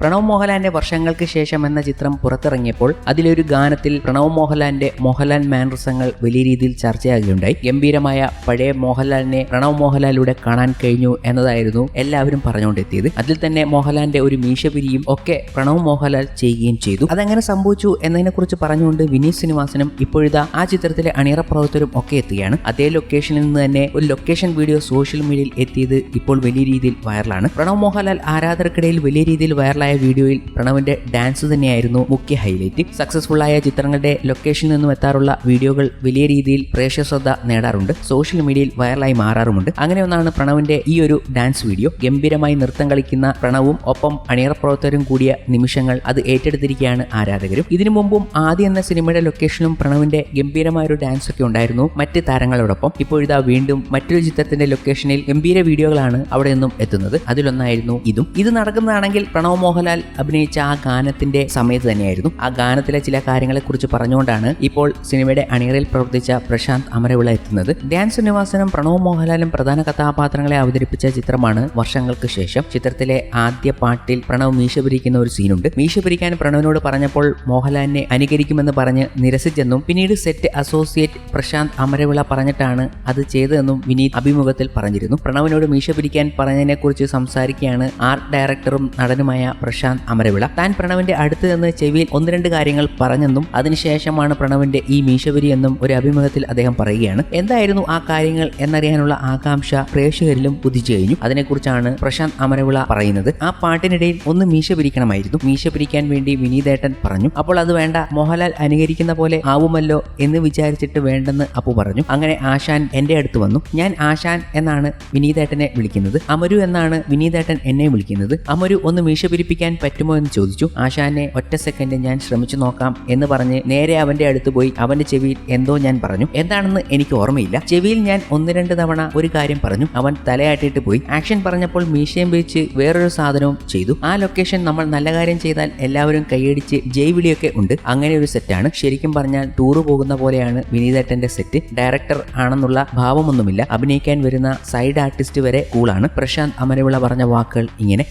പ്രണവ് മോഹൻലാലിന്റെ വർഷങ്ങൾക്ക് ശേഷം എന്ന ചിത്രം പുറത്തിറങ്ങിയപ്പോൾ അതിലൊരു ഗാനത്തിൽ പ്രണവ് മോഹൻലാലിന്റെ മോഹൻലാൽ മാനറിസങ്ങൾ വലിയ രീതിയിൽ ചർച്ചയാകുകയുണ്ടായി. ഗംഭീരമായ പഴയ മോഹൻലാലിനെ പ്രണവ് മോഹൻലാലിലൂടെ കാണാൻ കഴിഞ്ഞു എന്നതായിരുന്നു എല്ലാവരും പറഞ്ഞുകൊണ്ടെത്തിയത്. അതിൽ തന്നെ മോഹൻലാലിന്റെ ഒരു മീശപിരിയും ഒക്കെ പ്രണവ് മോഹൻലാൽ ചെയ്യുകയും ചെയ്തു. അതെങ്ങനെ സംഭവിച്ചു എന്നതിനെക്കുറിച്ച് പറഞ്ഞുകൊണ്ട് വിനീത് ശ്രീനിവാസനും ഇപ്പോഴിതാ ആ ചിത്രത്തിലെ അണിയറ പ്രവർത്തകരും ഒക്കെ എത്തുകയാണ്. അതേ ലൊക്കേഷനിൽ നിന്ന് തന്നെ ഒരു ലൊക്കേഷൻ വീഡിയോ സോഷ്യൽ മീഡിയയിൽ എത്തിയത് ഇപ്പോൾ വലിയ രീതിയിൽ വൈറലാണ് പ്രണവ് മോഹൻലാൽ ആരാധകർക്കിടയിൽ വലിയ രീതിയിൽ വൈറലായ വീഡിയോയിൽ പ്രണവിന്റെ ഡാൻസ് തന്നെയായിരുന്നു മുഖ്യ ഹൈലൈറ്റ്. സക്സസ്ഫുൾ ആയ ചിത്രങ്ങളുടെ ലൊക്കേഷനിൽ നിന്നും എത്താറുള്ള വീഡിയോകൾ വലിയ രീതിയിൽ പ്രേക്ഷക ശ്രദ്ധ നേടാറുണ്ട്. സോഷ്യൽ മീഡിയയിൽ വൈറലായി മാറാറുമുണ്ട്. അങ്ങനെ ഒന്നാണ് പ്രണവിന്റെ ഈ ഒരു ഡാൻസ് വീഡിയോ ഗംഭീരമായി നൃത്തം കളിക്കുന്ന പ്രണവും ഒപ്പം അണിയറ പ്രവർത്തകരും കൂടിയ നിമിഷങ്ങൾ അത് ഏറ്റെടുത്തിരിക്കുകയാണ് ആരാധകരും. ഇതിനു മുമ്പും ആദ്യ എന്ന സിനിമയുടെ ലൊക്കേഷനും പ്രണവിന്റെ ഗംഭീരമായ ഒരു ഡാൻസ് ഒക്കെ ഉണ്ടായിരുന്നു മറ്റ് താരങ്ങളോടൊപ്പം. ഇപ്പോഴിതാ വീണ്ടും മറ്റൊരു ചിത്രത്തിന്റെ ലൊക്കേഷനിൽ ഗംഭീര വീഡിയോകളാണ് അവിടെ നിന്നും എത്തുന്നത്. അതിലൊന്നായിരുന്നു ഇതും. ഇത് നടക്കുന്നതാണെങ്കിൽ പ്രണവ് മോഹൻലാൽ അഭിനയിച്ച ആ ഗാനത്തിന്റെ സമയത്ത് തന്നെയായിരുന്നു. ആ ഗാനത്തിലെ ചില കാര്യങ്ങളെ കാര്യങ്ങളെക്കുറിച്ച് പറഞ്ഞുകൊണ്ടാണ് ഇപ്പോൾ സിനിമയുടെ അണിയറയിൽ പ്രവർത്തിച്ച പ്രശാന്ത് അമരവിള എത്തുന്നത്. ധ്യാൻ ശ്രീനിവാസനും പ്രണവ് മോഹൻലാലും പ്രധാന കഥാപാത്രങ്ങളെ അവതരിപ്പിച്ച ചിത്രമാണ് വർഷങ്ങൾക്ക് ശേഷം. ചിത്രത്തിലെ ആദ്യ പാട്ടിൽ പ്രണവ് മീശ പിരിക്കുന്ന ഒരു സീനുണ്ട്. മീശ പിരിക്കാൻ പ്രണവിനോട് പറഞ്ഞപ്പോൾ മോഹൻലാലിനെ അനുകരിക്കുമെന്ന് പറഞ്ഞ് നിരസിച്ചെന്നും പിന്നീട് സെറ്റ് അസോസിയേറ്റ് പ്രശാന്ത് അമരവിള പറഞ്ഞിട്ടാണ് അത് ചെയ്തതെന്നും വിനീത് അഭിമുഖത്തിൽ പറഞ്ഞിരുന്നു. പ്രണവിനോട് മീശ പിരിക്കാൻ പറഞ്ഞതിനെക്കുറിച്ച് സംസാരിക്കുകയാണ് ആർട്ട് ഡയറക്ടറും നടനുമായ പ്രശാന്ത് അമരവിള. താൻ പ്രണവിന്റെ അടുത്ത് നിന്ന് ചെവിയിൽ ഒന്ന് രണ്ട് കാര്യങ്ങൾ പറഞ്ഞെന്നും അതിനുശേഷമാണ് പ്രണവിന്റെ ഈ മീശവരി എന്നും ഒരു അഭിമുഖത്തിൽ അദ്ദേഹം പറയുകയാണ്. എന്തായിരുന്നു ആ കാര്യങ്ങൾ എന്നറിയാനുള്ള ആകാംക്ഷ പ്രേക്ഷകരിലും ഉദിച്ചു കഴിഞ്ഞു അതിനെക്കുറിച്ചാണ് പ്രശാന്ത് അമരവിള പറയുന്നത്. ആ പാട്ടിനിടയിൽ ഒന്ന് മീശ പിരിക്കണമായിരുന്നു മീശ പിരിക്കാൻ വേണ്ടി വിനീതേട്ടൻ പറഞ്ഞു. അപ്പോൾ അത് വേണ്ട മോഹൻലാൽ അനുകരിക്കുന്ന പോലെ ആവുമല്ലോ എന്ന് വിചാരിച്ചിട്ട് വേണ്ടെന്ന് അപ്പു പറഞ്ഞു. അങ്ങനെ ആശാൻ എന്റെ അടുത്ത് വന്നു. ഞാൻ ആശാൻ എന്നാണ് വിനീതേട്ടനെ വിളിക്കുന്നത്. അമരു എന്നാണ് വിനീതേട്ടൻ എന്നെ വിളിക്കുന്നത്. അമരു ഒന്ന് മീശ പിരിപ്പിക്കാൻ പറ്റുമോ എന്ന് ചോദിച്ചു. ആശാനെ ഒറ്റ സെക്കൻഡ് ഞാൻ ശ്രമിച്ചു നോക്കാം എന്ന് പറഞ്ഞ് നേരെ അവന്റെ അടുത്ത് പോയി അവന്റെ ചെവിയിൽ എന്തോ ഞാൻ പറഞ്ഞു. എന്താണെന്ന് എനിക്ക് ഓർമ്മയില്ല. ചെവിയിൽ ഞാൻ ഒന്ന് രണ്ട് തവണ ഒരു കാര്യം പറഞ്ഞു. അവൻ തലയാട്ടിട്ട് പോയി. ആക്ഷൻ പറഞ്ഞപ്പോൾ മീശയും വെച്ച് വേറൊരു സാധനവും ചെയ്തു. ആ ലൊക്കേഷൻ നമ്മൾ നല്ല കാര്യം ചെയ്താൽ എല്ലാവരും കൈയടിച്ച് ജയ് വിളിയൊക്കെ ഉണ്ട്. അങ്ങനെ ഒരു സെറ്റാണ് ശരിക്കും പറഞ്ഞാൽ ടൂറ് പോകുന്ന പോലെയാണ് വിനീതേട്ടന്റെ സെറ്റ് ഡയറക്ടർ ആണെന്നുള്ള ഭാവമൊന്നുമില്ല. അഭിനയിക്കാൻ വരുന്ന സൈഡ് ആർട്ടിസ്റ്റ് വരെ കൂളാണ് പ്രശാന്ത് അമരവിള പറഞ്ഞ വാക്കുകൾ ഇങ്ങനെ.